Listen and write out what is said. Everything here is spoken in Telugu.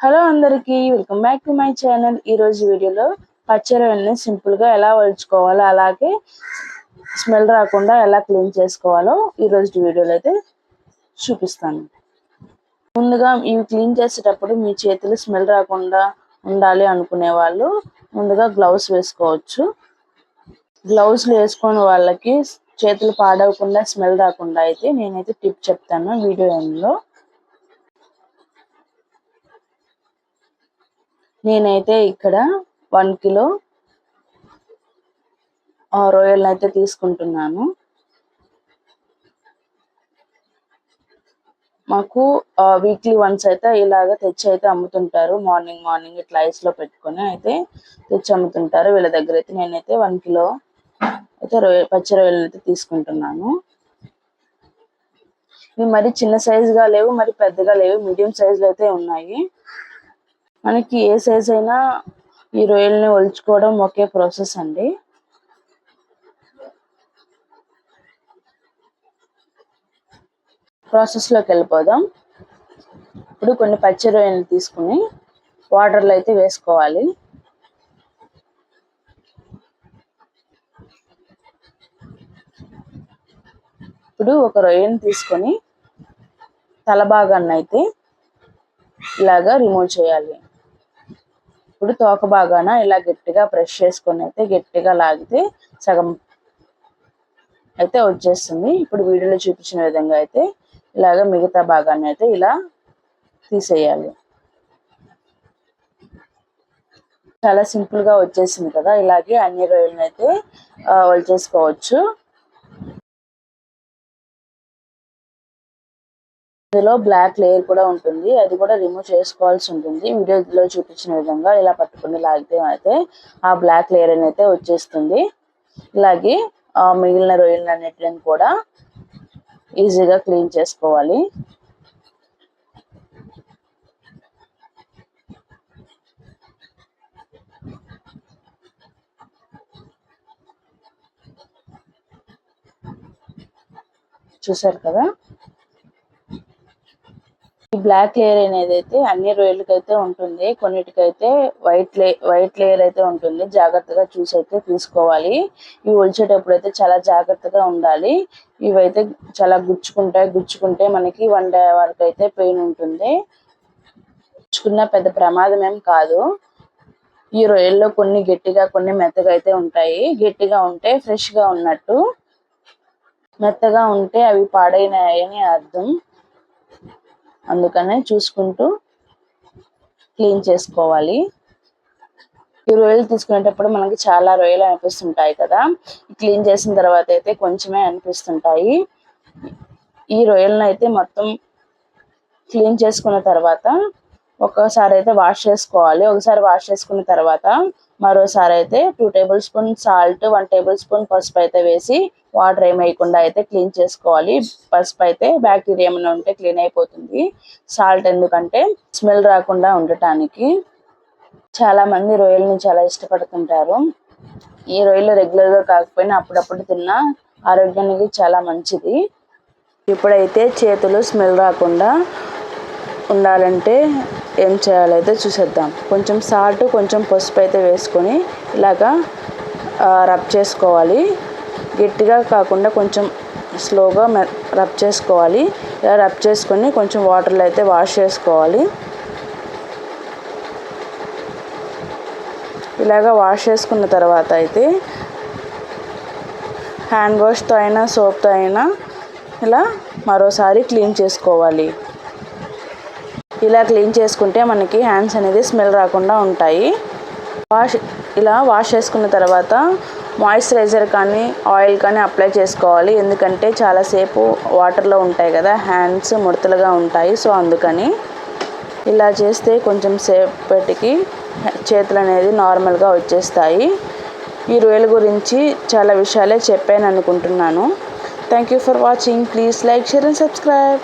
హలో అందరికీ welcome back to my channel. ఈ రోజు వీడియోలో పచ్చరవెల్ని సింపుల్గా ఎలా వల్చుకోవాలో అలాగే స్మెల్ రాకుండా ఎలా క్లీన్ చేసుకోవాలో ఈ రోజు వీడియోలో అయితే చూపిస్తాను. ముందుగా ఇవి క్లీన్ చేసేటప్పుడు మీ చేతులు స్మెల్ రాకుండా ఉండాలి అనుకునే వాళ్ళు ముందుగా గ్లౌస్ వేసుకోవచ్చు. గ్లౌస్లు వేసుకొని వాళ్ళకి చేతులు పాడవకుండా స్మెల్ రాకుండా అయితే నేనైతే టిప్ చెప్తాను వీడియో ఎండ్లో. నేనైతే ఇక్కడ వన్ కిలో రొయ్యలను అయితే తీసుకుంటున్నాను. మాకు వీక్లీ వన్స్ అయితే ఇలాగ తెచ్చి అయితే అమ్ముతుంటారు. మార్నింగ్ మార్నింగ్ ఇట్లా ఐస్లో పెట్టుకొని అయితే తెచ్చి అమ్ముతుంటారు. వీళ్ళ దగ్గర అయితే నేనైతే వన్ కిలో అయితే రొయ్య పచ్చి రొయ్యలు అయితే తీసుకుంటున్నాను. ఇవి మరి చిన్న సైజుగా లేవు మరి పెద్దగా లేవు మీడియం సైజులో అయితే ఉన్నాయి. మనకి ఏ సైజ్ అయినా ఈ రొయ్యల్ని ఒలుచుకోవడం ఒకే ప్రాసెస్ అండి. ప్రాసెస్లోకి వెళ్ళిపోదాం. ఇప్పుడు కొన్ని పచ్చి రొయ్యలు తీసుకుని వాటర్లో అయితే వేసుకోవాలి. ఇప్పుడు ఒక రొయ్యను తీసుకొని తల భాగాన్ని అయితే ఇలాగా రిమూవ్ చేయాలి. ఇప్పుడు తోక బాగాన ఇలా గట్టిగా ప్రెష్ చేసుకొని అయితే గట్టిగా లాగితే సగం అయితే వచ్చేస్తుంది. ఇప్పుడు వీడియోలో చూపించిన విధంగా అయితే ఇలాగ మిగతా భాగాన్ని అయితే ఇలా తీసేయాలి. చాలా సింపుల్గా వచ్చేసింది కదా. ఇలాగే అన్ని రొయ్యలను అయితే వలిచేసుకోవచ్చు. ఇందులో బ్లాక్ లేయర్ కూడా ఉంటుంది. అది కూడా రిమూవ్ చేసుకోవాల్సి ఉంటుంది. వీడియోలో చూపించిన విధంగా ఇలా పట్టుకుని లాగితే అయితే ఆ బ్లాక్ లేయర్ అయితే వచ్చేస్తుంది. ఇలాగే మిగిలిన రొయ్యలన్నిటిని కూడా ఈజీగా క్లీన్ చేసుకోవాలి. చూసారు కదా? బ్లాక్ లేయర్ అనేది అయితే అన్ని రొయ్యలకైతే ఉంటుంది. కొన్నిటికైతే వైట్ లే వైట్ లేయర్ అయితే ఉంటుంది. జాగ్రత్తగా చూసి అయితే తీసుకోవాలి. ఇవి ఒలిచేటప్పుడు అయితే చాలా జాగ్రత్తగా ఉండాలి. ఇవైతే చాలా గుచ్చుకుంటాయి. గుచ్చుకుంటే మనకి వన్ డే వరకు అయితే పెయిన్ ఉంటుంది. గుచ్చుకున్న పెద్ద ప్రమాదం ఏం కాదు. ఈ రొయ్యల్లో కొన్ని గట్టిగా కొన్ని మెత్తగా అయితే ఉంటాయి. గట్టిగా ఉంటే ఫ్రెష్గా ఉన్నట్టు మెత్తగా ఉంటే అవి పాడైనాయని అర్థం. అందుకనే చూసుకుంటూ క్లీన్ చేసుకోవాలి. ఈ రొయ్యలు తీసుకునేటప్పుడు మనకి చాలా రొయ్యలు అనిపిస్తుంటాయి కదా. క్లీన్ చేసిన తర్వాత అయితే కొంచెమే అనిపిస్తుంటాయి. ఈ రొయ్యలను అయితే మొత్తం క్లీన్ చేసుకున్న తర్వాత ఒకసారి అయితే వాష్ చేసుకోవాలి. ఒకసారి వాష్ చేసుకున్న తర్వాత మరోసారి అయితే two tablespoon salt one tablespoon పసుపు అయితే వేసి వాటర్ ఏమేయకుండా అయితే క్లీన్ చేసుకోవాలి. పసుపు అయితే బ్యాక్టీరియా ఏమైనా ఉంటే క్లీన్ అయిపోతుంది. సాల్ట్ ఎందుకంటే స్మెల్ రాకుండా ఉండటానికి. చాలామంది రొయ్యల్ని చాలా ఇష్టపడుతుంటారు. ఈ రొయ్యలు రెగ్యులర్గా కాకపోయినా అప్పుడప్పుడు తిన్నా ఆరోగ్యానికి చాలా మంచిది. ఇప్పుడైతే చేతులు స్మెల్ రాకుండా ఉండాలంటే ఏం చేయాలైతే చూసేద్దాం. కొంచెం సాల్ట్ కొంచెం పసుపు అయితే వేసుకొని ఇలాగా రబ్ చేసుకోవాలి. గట్టిగా కాకుండా కొంచెం స్లోగా రబ్ చేసుకోవాలి. ఇలా రబ్ చేసుకొని కొంచెం వాటర్లో అయితే వాష్ చేసుకోవాలి. ఇలాగ వాష్ చేసుకున్న తర్వాత అయితే హ్యాండ్ వాష్తో అయినా సోప్తో అయినా ఇలా మరోసారి క్లీన్ చేసుకోవాలి. ఇలా క్లీన్ చేసుకుంటే మనకి హ్యాండ్స్ అనేది స్మెల్ రాకుండా ఉంటాయి. వాష్ ఇలా వాష్ చేసుకున్న తర్వాత మాయిశ్చరైజర్ కానీ ఆయిల్ కానీ అప్లై చేసుకోవాలి. ఎందుకంటే చాలాసేపు వాటర్లో ఉంటాయి కదా హ్యాండ్స్ ముడతలుగా ఉంటాయి. సో అందుకని ఇలా చేస్తే కొంచెం సేపటికి చేతులు అనేది నార్మల్గా వచ్చేస్తాయి. ఈ రొయ్యల గురించి చాలా విషయాలే చెప్పాను అనుకుంటున్నాను. Thank you for watching please like share and subscribe